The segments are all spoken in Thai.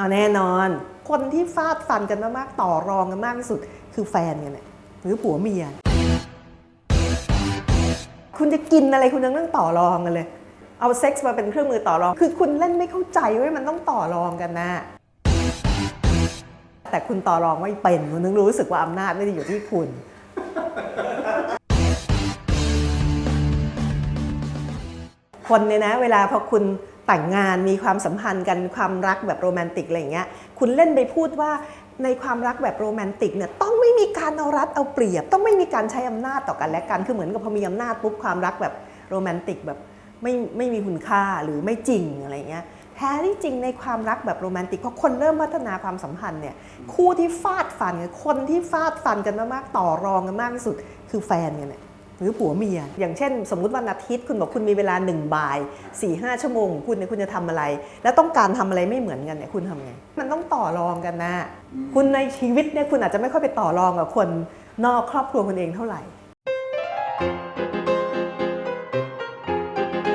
เอาแน่นอน คนที่ฟาดฟันกันมากๆต่อรองกันมากที่สุด คือแฟนกันเนี่ยหรือผัวเมีย คุณจะกินอะไรคุณยังต้องต่อรองกันเลย เอาเซ็กส์มาเป็นเครื่องมือต่อรอง คือคุณเล่นไม่เข้าใจว่ามันต้องต่อรองกันนะ แต่คุณต่อรองไม่เป็นคุณถึงรู้สึกว่าอำนาจไม่ได้อยู่ที่คุณคนเนี่ยนะ เวลาพอคุณ แต่งงานมีความสัมพันธ์กันความรักแบบโรแมนติกอะไรอย่างเงี้ยคุณเล่นไปพูดว่าในความรักแบบโรแมนติกเนี่ยต้องไม่มีการเอารัดเอาเปรียบ ต้องไม่มีการใช้อำนาจต่อกันและกันคือเหมือนกับพอมีอำนาจปุ๊บความรักแบบโรแมนติกแบบไม่ไม่มีคุณค่าหรือไม่จริงอะไรเงี้ยแท้ที่จริงในความรักแบบโรแมนติกพอคนเริ่มพัฒนาความสัมพันธ์เนี่ยคู่ที่ฟาดฟันกันคนที่ฟาดฟันกันมากๆต่อรองกันมากที่สุดคือแฟนกันเนี่ย หรือผัวเมีย อย่างเช่น สมมุติวันอาทิตย์คุณบอกคุณมีเวลาหนึ่งบ่าย4ี่ห้าชั่วโมงของคุณเนี่ยคุณจะทำอะไร แล้วต้องการทำอะไรไม่เหมือนกันเนี่ยคุณทำไง มันต้องต่อรองกันนะ คุณในชีวิตเนี่ยคุณอาจจะไม่ค่อยไปต่อรองกับคนนอกครอบครัวคุณเองเท่าไหร่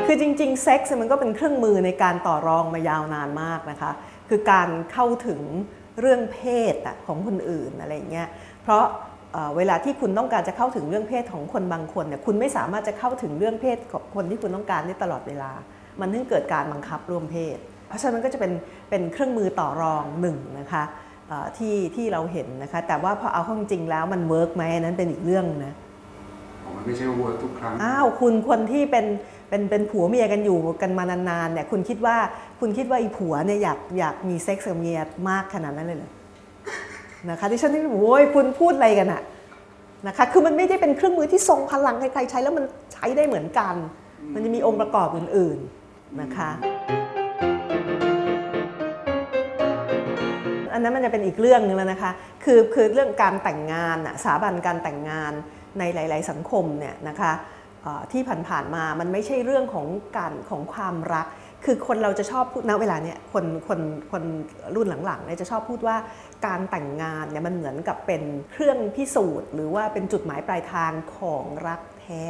คือจริงๆเซ็กซ์มันก็เป็นเครื่องมือในการต่อรองมายาวนานมากนะคะ คือการเข้าถึงเรื่องเพศอะของคนอื่นอะไรอย่างเงี้ย เพราะ เอ่อเวลาที่คุณต้องการจะเข้าถึงเรื่องเพศของคนบางคนเนี่ยคุณไม่สามารถจะเข้าถึงเรื่องเพศของคนที่คุณต้องการได้ตลอดเวลา มันถึงเกิดการบังคับร่วมเพศ เพราะฉะนั้นมันก็จะเป็นเป็นเครื่องมือต่อรองหนึ่งนะคะเอ่อที่ที่เราเห็นนะคะแต่ว่าพอเอาเข้าจริงๆแล้วมันเวิร์กไหมอันนั้นเป็นอีกเรื่องนะอ๋อมันไม่ใช่ว่าเวิร์กทุกครั้งอ้าวคุณคนที่เป็นเป็นเป็นผัวเมียกันอยู่กันมานานๆเนี่ยคุณคิดว่าคุณคิดว่าอีผัวเนี่ยอยากอยากมีเซ็กซ์กับเมียมากขนาดนั้นเลยเหรอ นะคะที่ฉันที่โอ้ยคุณพูดอะไรกันอะนะคะคือมันไม่ได้เป็นเครื่องมือที่ทรงพลังใครๆใช้แล้วมันใช้ได้เหมือนกัน มันจะมีองค์ประกอบอื่นๆนะคะอันนั้นมันจะเป็นอีกเรื่องหนึงแล้วนะคะ คือคือเรื่องการแต่งงานน่ะสถาบันการแต่งงานในหลาย ๆ สังคมเนี่ยนะคะเอ่อที่ผ่านๆมามันไม่ใช่เรื่องของการของความรัก คือคนเราจะชอบพูดณเวลาเนี่ยคนคนคนรุ่นหลังๆเนี่ยจะชอบพูดว่าการแต่งงานเนี่ยมันเหมือนกับเป็นเครื่องพิสูจน์ หรือว่าเป็นจุดหมายปลายทางของรักแท้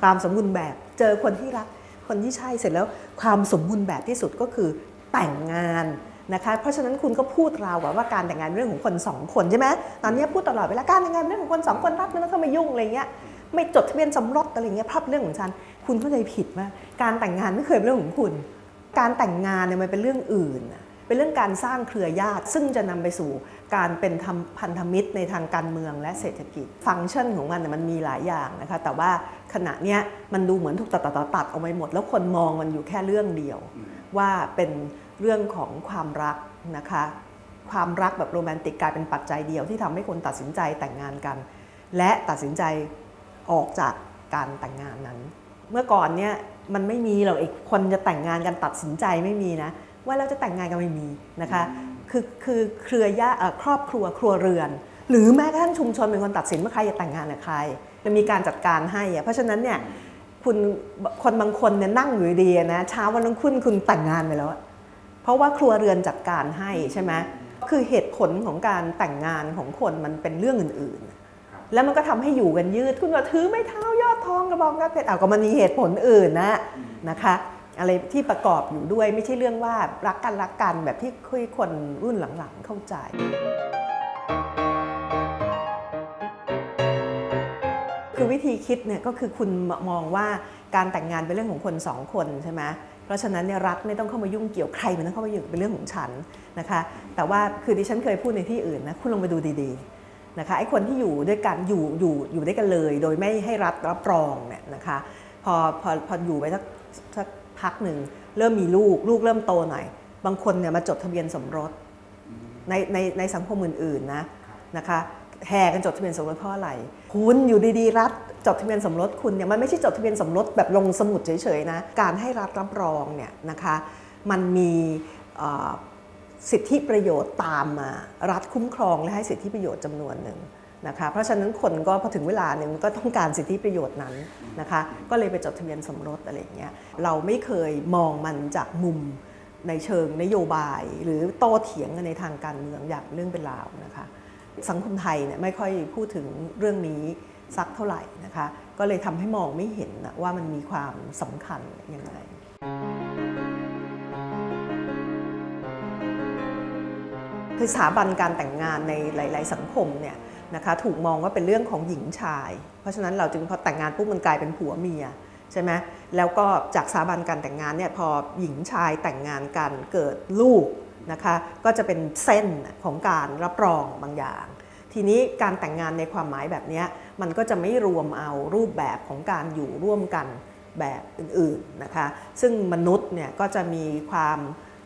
ความสมบูรณ์แบบเจอคนที่รักคนที่ใช่เสร็จแล้วความสมบูรณ์แบบที่สุดก็คือแต่งงานนะคะเพราะฉะนั้นคุณก็พูดราวว่าการแต่งงานเรื่องของคนสองคนใช่ไหมตอนนี้พูดตลอดเวลาการแต่งงานเรื่องของคนสองคนรักไม่ต้องเข้ามายุ่งอะไรเงี้ย ไม่จดทะเบียนสมรสอะไรเงี้ยภาพเรื่องของฉัน คุณเข้าใจผิดว่ากการแต่งงานไม่เคยเป็นเรื่องของคุณ การแต่งงานเนี่ยมันเป็นเรื่องอื่น เป็นเรื่องการสร้างเครือญาติ ซึ่งจะนำไปสู่การเป็นพันธมิตรในทางการเมืองและเศรษฐกิจ ฟังก์ชันของมันเนี่ยมันมีหลายอย่างนะคะ แต่ว่าขณะเนี้ยมันดูเหมือนถูกตัดตัดตัดตัดออกไปหมด แล้วคนมองมันอยู่แค่เรื่องเดียว ว่าเป็นเรื่องของความรักนะคะความรักแบบโรแมนติกกลายเป็นปัจจัยเดียวที่ทำให้คนตัดสินใจแต่งงานกัน และตัดสินใจ ออกจากการแต่งงานนั้น เมื่อก่อนเนี่ยมันไม่มีหรอกไอ้คนจะแต่งงานกันตัดสินใจไม่มีนะ ว่าเราจะแต่งงานกันไม่มีนะคะคือคือเครือญาติครอบครัวครัวเรือน หรือแม้กระทั่งชุมชนเป็นคนตัดสินว่าใครจะแต่งงานกับใครจะมีการจัดการให้อะเพราะฉะนั้นเนี่ยคุณคนบางคนเนี่ยนั่งอยู่ดีนะเช้าวันรุ่งขึ้นคุณแต่งงานไปแล้ว เพราะว่าครัวเรือนจัดการให้ใช่ไหมคือเหตุผลของการแต่งงานของคนมันเป็นเรื่องอื่น ๆ แล้วมันก็ทำให้อยู่กันยืดคุณว่าถือไม่เท้ายอดทองกระบองกระเพชรเอาก็มันมีเหตุผลอื่นนะนะคะอะไรที่ประกอบอยู่ด้วยไม่ใช่เรื่องว่ารักกันรักกันแบบที่คุยคนรุ่นหลังๆเข้าใจคือวิธีคิดเนี่ยก็คือคุณมองว่าการแต่งงานเป็นเรื่องของคนสองคนใช่ไหมเพราะฉะนั้นเนี่ยรัฐไม่ต้องเข้ามายุ่งเกี่ยวใครมันต้องเข้ามายุ่งเป็นเรื่องของฉันนะคะ แต่ว่าคือดิฉันเคยพูดในที่อื่นนะคุณลองไปดูดีๆ นะคะไอ้คนที่อยู่ด้วยกันอยู่อยู่อยู่ด้วยกันเลย โดยไม่ให้รัฐรับรองเนี่ยนะคะพอพอพออยู่ไปสักสักพักหนึ่งเริ่มมีลูกลูกเริ่มโตหน่อยบางคนเนี่ยมาจดทะเบียนสมรสในในในสังคมอื่นๆนะนะคะแห่กันจดทะเบียนสมรสเพราะอะไรคุณอยู่ดีๆรัฐจดทะเบียนสมรสคุณเนี่ยมันไม่ใช่จดทะเบียนสมรสแบบลงสมุดเฉยๆนะการให้รัฐรับรองเนี่ยนะคะมันมีเสิทธิประโยชน์ตามมา รัฐคุ้มครองและให้สิทธิประโยชน์จำนวนหนึ่งนะคะเพราะฉะนั้นคนก็พอถึงเวลาหนึ่งก็ต้องการสิทธิประโยชน์นั้นนะคะก็เลยไปจดทะเบียนสมรสอะไรอย่างเงี้ยเราไม่เคยมองมันจากมุมในเชิงนโยบาย หรือโต้เถียงกันในทางการเมืองอย่างเรื่องเป็นราวนะคะสังคมไทยเนี่ยไม่ค่อยพูดถึงเรื่องนี้สักเท่าไหร่นะคะก็เลยทำให้มองไม่เห็นว่ามันมีความสำคัญยังไง คือสถาบันการแต่งงานในหลาย ๆ สังคมเนี่ยนะคะถูกมองว่าเป็นเรื่องของหญิงชาย เพราะฉะนั้นเราจึงพอแต่งงานปุ๊บมันกลายเป็นผัวเมียใช่ไหมแล้วก็จากสถาบันการแต่งงานเนี่ยพอหญิงชายแต่งงานกันเกิดลูกนะคะก็จะเป็นเส้นของการรับรองบางอย่าง ทีนี้การแต่งงานในความหมายแบบนี้มันก็จะไม่รวมเอารูปแบบของการอยู่ร่วมกันแบบอื่นๆนะคะซึ่งมนุษย์เนี่ยก็จะมีความ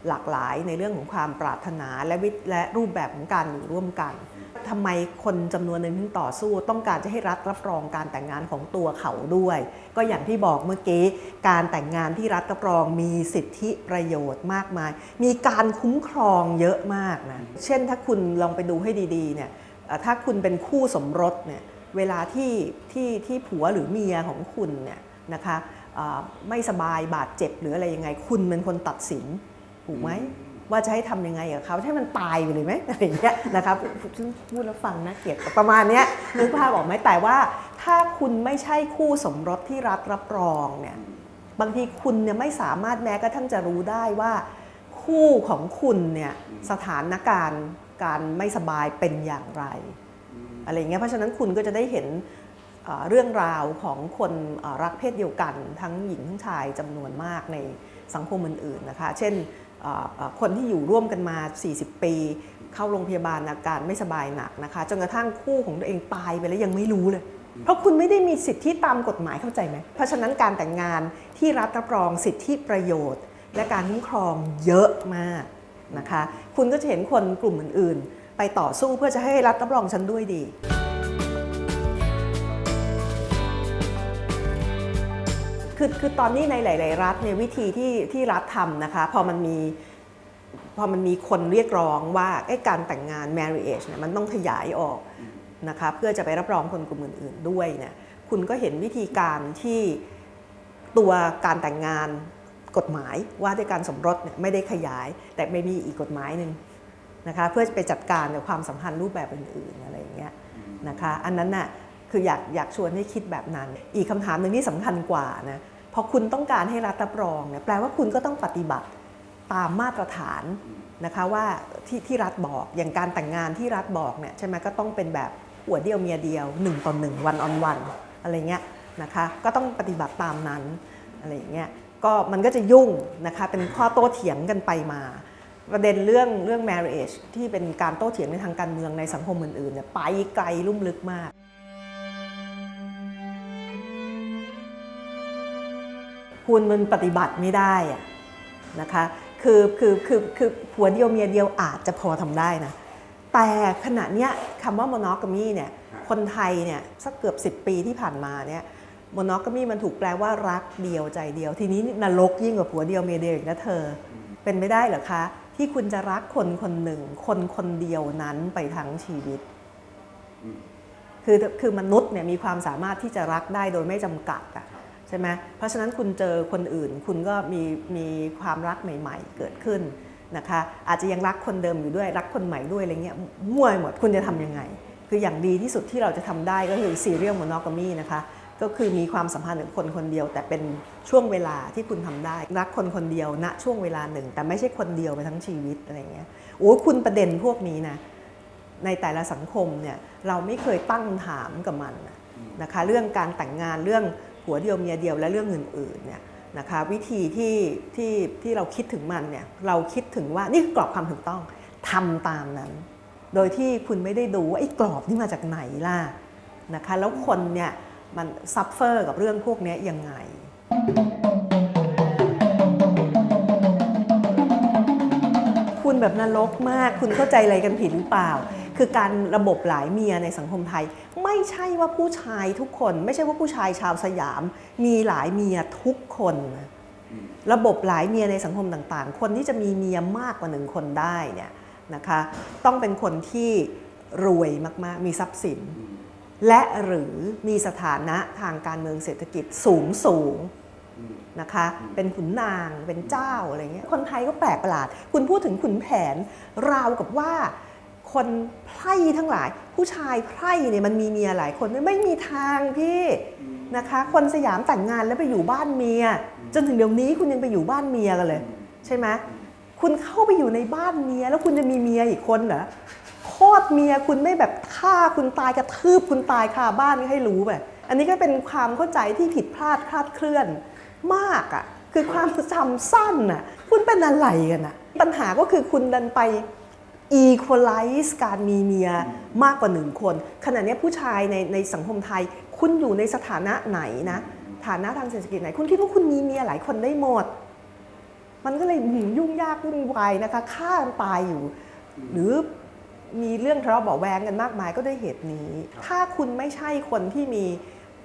หลากหลายในเรื่องของความปรารถนาและวิและรูปแบบของการอยู่ร่วมกันทำไมคนจำนวนหนึ่งถึงต่อสู้ ต้องการจะให้รัฐรับรองการแต่งงานของตัวเขาด้วย ก็อย่างที่บอกเมื่อกี้การแต่งงานที่รัฐรับรองมีสิทธิประโยชน์มากมาย มีการคุ้มครองเยอะมากนะเช่นถ้าคุณลองไปดูให้ดีๆเนี่ยถ้าคุณเป็นคู่สมรสเนี่ยเวลาที่ที่ที่ผัวหรือเมียของคุณเนี่ยนะคะไม่สบายบาดเจ็บหรืออะไรยังไง คุณเป็นคนตัดสิน ถูกไหมว่าจะให้ทำยังไงกับเขาให้มันตายไปเลยไหมอะไรเงี้ยนะครับพูดแล้วฟังนะเกลียดประมาณเนี้ยนึกภาพออกไหมแต่ว่า ถ้าคุณไม่ใช่คู่สมรสที่รัฐรับรองเนี่ยบางทีคุณเนี่ยไม่สามารถแม้กระทั่งจะรู้ได้ว่า คู่ของคุณเนี่ยสถานการณ์การไม่สบายเป็นอย่างไรอะไรเงี้ยเพราะฉะนั้นคุณก็จะได้เห็นเรื่องราวของคนรักเพศเดียวกัน ทั้งหญิงทั้งชายจำนวนมากในสังคมอื่นๆนะคะ เช่น คนที่อยู่ร่วมกันมา 40 ปี เข้าโรงพยาบาลอาการไม่สบายหนักนะคะจนกระทั่งคู่ของตัวเองตายไปแล้วยังไม่รู้เลย เพราะคุณไม่ได้มีสิทธิตามกฎหมายเข้าใจไหม เพราะฉะนั้นการแต่งงานที่รัฐรับรองสิทธิประโยชน์ และการคุ้มครองเยอะมากนะคะ คุณก็จะเห็นคนกลุ่มอื่น ๆ ไปต่อสู้เพื่อจะให้รัฐรับรองฉันด้วยดี คือคือตอนนี้ในหลาย ๆ รัฐเนี่ยวิธีที่ที่รัฐทำนะคะ พอมันมีพอมันมีคนเรียกร้องว่าไอ้การแต่งงาน marriage เนี่ยมันต้องขยายออกนะคะเพื่อจะไปรับรองคนกลุ่มอื่น ๆ ด้วยเนี่ยคุณก็เห็นวิธีการที่ตัวการแต่งงานกฎหมายว่าด้วยการสมรสเนี่ยไม่ได้ขยาย แต่ไม่มีอีกกฎหมายหนึ่งนะคะเพื่อไปจัดการกับความสัมพันธ์รูปแบบอื่น ๆ อะไรอย่างเงี้ยนะคะอันนั้นน่ะ คืออยากอยากชวนให้คิดแบบนั้น อีกคำถามหนึ่งที่สำคัญกว่านะพอคุณต้องการให้รัฐรับรองเนี่ยแปลว่าคุณก็ต้องปฏิบัติตามมาตรฐานนะคะว่าที่ที่รัฐบอกอย่างการแต่งงานที่รัฐบอกเนี่ยใช่ไหมก็ต้องเป็นแบบหัวเดียวเมียเดียว1ต่อ1วันออนวันอะไรเงี้ยนะคะก็ต้องปฏิบัติตามนั้นอะไรอย่างเงี้ยก็มันก็จะยุ่งนะคะเป็นข้อโต้เถียงกันไปมา ประเด็นเรื่องเรื่อง marriage ที่เป็นการโต้เถียงในทางการเมืองในสังคมอื่นๆเนี่ยไปไกลลุ่มลึกมาก คุณมันปฏิบัติไม่ได้อะนะคะคือคือคือคือผัวเดียวเมียเดียวอาจจะพอทำได้นะแต่ขณะเนี้ยคำว่า monogamy เนี่ยคนไทยเนี่ยสักเกือบ 10 ปีที่ผ่านมาเนี่ย monogamy มันถูกแปลว่ารักเดียวใจเดียว ทีนี้นรกยิ่งกว่าผัวเดียวเมียเดียวอีกนะเธอ เป็นไม่ได้เหรอคะ ที่คุณจะรักคนคนหนึ่ง คนคนเดียวนั้นไปทั้งชีวิต คือคือมนุษย์เนี่ยมีความสามารถที่จะรักได้โดยไม่จำกัดอะ ใช่ไหมเพราะฉะนั้นคุณเจอคนอื่น คุณก็มีมีความรักใหม่ ๆ เกิดขึ้นนะคะ อาจจะยังรักคนเดิมอยู่ด้วยรักคนใหม่ด้วยอะไรเงี้ยมั่วไปหมดคุณจะทำยังไง คืออย่างดีที่สุดที่เราจะทำได้ก็คือ serial monogamy นะคะก็คือมีความสัมพันธ์กับคนคนเดียว แต่เป็นช่วงเวลาที่คุณทำได้ รักคนคนเดียวณช่วงเวลาหนึ่ง แต่ไม่ใช่คนเดียวไปทั้งชีวิตอะไรเงี้ยโอ้คุณประเด็นพวกนี้นะในแต่ละสังคมเนี่ยเราไม่เคยตั้งถามกับมันนะคะ เรื่องการแต่งงานเรื่อง ผัวเดียวเมียเดียวและเรื่องอื่นๆเนี่ยนะคะวิธีที่ที่ที่เราคิดถึงมันเนี่ยเราคิดถึงว่านี่คือกรอบความถูกต้องทำตามนั้น โดยที่คุณไม่ได้ดูว่าไอ้กรอบนี่มาจากไหนล่ะนะคะแล้วคนเนี่ยมันซัฟเฟอร์กับเรื่องพวกนี้ยังไงคุณแบบนรกมาก คุณเข้าใจอะไรกันผิดหรือเปล่า คือการระบบหลายเมียในสังคมไทย ไม่ใช่ว่าผู้ชายทุกคน ไม่ใช่ว่าผู้ชายชาวสยาม มีหลายเมียทุกคน ระบบหลายเมียในสังคมต่างๆ คนที่จะมีเมียมากกว่าหนึ่งคนได้เนี่ยนะคะต้องเป็นคนที่รวยมากๆ มีทรัพย์สิน และหรือมีสถานะทางการเมืองเศรษฐกิจสูงสูงนะคะเป็นขุนนางเป็นเจ้าอะไรเงี้ยคนไทยก็แปลกประหลาด คุณพูดถึงขุนแผนราวกับว่า คนไพร่ทั้งหลาย ผู้ชายไพร่เนี่ยมันมีเมียหลายคนไม่มีทางพี่นะคะ คนสยามแต่งงานแล้วไปอยู่บ้านเมีย จนถึงเดี๋ยวนี้คุณยังไปอยู่บ้านเมียกันเลย ใช่ไหมคุณเข้าไปอยู่ในบ้านเมีย แล้วคุณจะมีเมียอีกคนเหรอโคตรเมียคุณไม่แบบฆ่าคุณตายกระทืบคุณตายคาบ้านให้รู้แบบอันนี้ก็เป็นความเข้าใจที่ผิดพลาดคลาดเคลื่อนมากอะ่ะคือความจำสั้นน่ะ คุณเป็นอะไรกันอะ ปัญหาก็คือคุณดันไป equalize การมีเมียมากกว่าหนึ่งคน ขณะนี้ผู้ชายในในสังคมไทย คุณอยู่ในสถานะไหนนะ ฐานะทางเศรษฐกิจไหน คุณคิดว่าคุณมีเมียหลายคนได้หมด มันก็เลยหืมยุ่งยากวุ่นวายนะคะฆ่ากันตายอยู่ หรือมีเรื่องทะเลาะเบาะแวงกันมากมายก็ด้วยเหตุนี้ ถ้าคุณไม่ใช่คนที่มี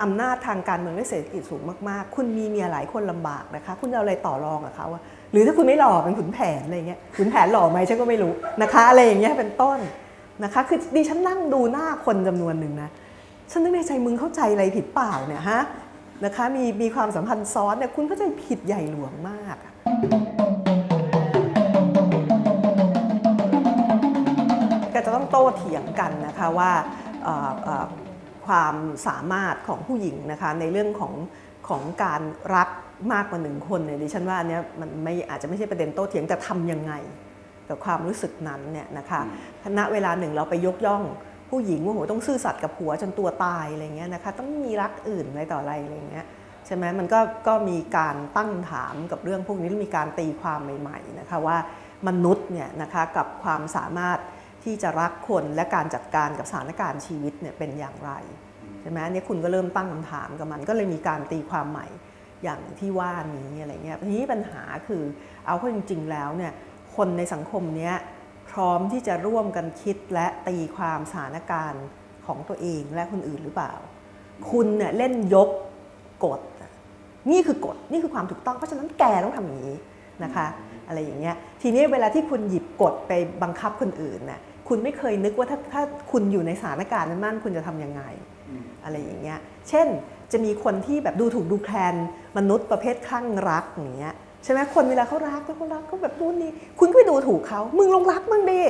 อำนาจทางการเมืองและเศรษฐกิจสูงมากๆ คุณมีเมียหลายคนลำบากนะคะ คุณจะเอาอะไรต่อรองกับเขาอะ หรือถ้าคุณไม่หล่อเป็นขุนแผนอะไรเงี้ยขุนแผนหล่อไหมฉันก็ไม่รู้นะคะอะไรอย่างเงี้ยเป็นต้นนะคะ คือดิฉันนั่งดูหน้าคนจำนวนหนึ่งนะฉันนึกในใจมึงเข้าใจอะไรผิดเปล่าเนี่ยฮะนะคะมีมีความสัมพันธ์ซ้อนเนี่ยคุณเข้าใจผิดใหญ่หลวงมากก็จะต้องโต้เถียงกันนะคะว่าความสามารถของผู้หญิงนะคะในเรื่องของ ของการรักมากกว่าหนึ่งคนเนี่ยดิฉันว่าอันเนี้ยมันไม่อาจจะไม่ใช่ประเด็นโต้เถียงแต่ทำยังไง กับความรู้สึกนั้นเนี่ยนะคะณเวลาหนึ่งเราไปยกย่องผู้หญิงว่าโหต้องซื่อสัตย์กับผัวจนตัวตายอะไรเงี้ยนะคะต้องมีรักอื่นอะไรต่ออะไรอะไรเงี้ยใช่ไหมมันก็ก็มีการตั้งถามกับเรื่องพวกนี้แล้วมีการตีความใหม่ๆนะคะว่ามนุษย์เนี่ยนะคะกับความสามารถที่จะรักคนและการจัดการกับสถานการณ์ชีวิตเนี่ยเป็นอย่างไร ใช่ไหมอันนี้คุณก็เริ่มตั้งคำถามกับมัน ก็เลยมีการตีความใหม่อย่างที่ว่านี้อะไรเงี้ยทีนี้ปัญหาคือเอาเข้าจริง ๆ แล้วเนี่ยคนในสังคมเนี้ยพร้อมที่จะร่วมกันคิดและตีความสถานการณ์ของตัวเองและคนอื่นหรือเปล่า คุณเนี่ยเล่นยกกฎนี่คือกฎนี่คือความถูกต้อง เพราะฉะนั้นแกต้องทำอย่างนี้นะคะ อะไรอย่างเงี้ยทีนี้เวลาที่คุณหยิบกฎไปบังคับคนอื่นน่ะคุณไม่เคยนึกว่าถ้าถ้าคุณอยู่ในสถานการณ์นั้นมั่นคุณจะทำยังไง อะไรอย่างเงี้ย เช่นจะมีคนที่แบบดูถูกดูแคลนมนุษย์ประเภทคลั่งรักอย่างเงี้ยใช่ไหมคนเวลาเขารักแล้วเขารักก็แบบนู่นนี่คุณก็ไปดูถูกเขามึงลงรักมึงดิ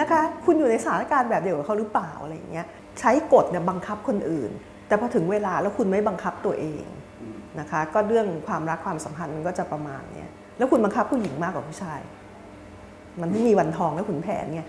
นะคะ คุณอยู่ในสถานการณ์แบบเดียวกับเขาหรือเปล่าอะไรอย่างเงี้ยใช้กฎเนี่ยบังคับคนอื่น แต่พอถึงเวลาแล้วคุณไม่บังคับตัวเองนะคะ ก็เรื่องความรักความสัมพันธ์มันก็จะประมาณเนี้ยแล้วคุณบังคับผู้หญิงมากกว่าผู้ชาย มันไม่มีวันทองและขุนแผนไง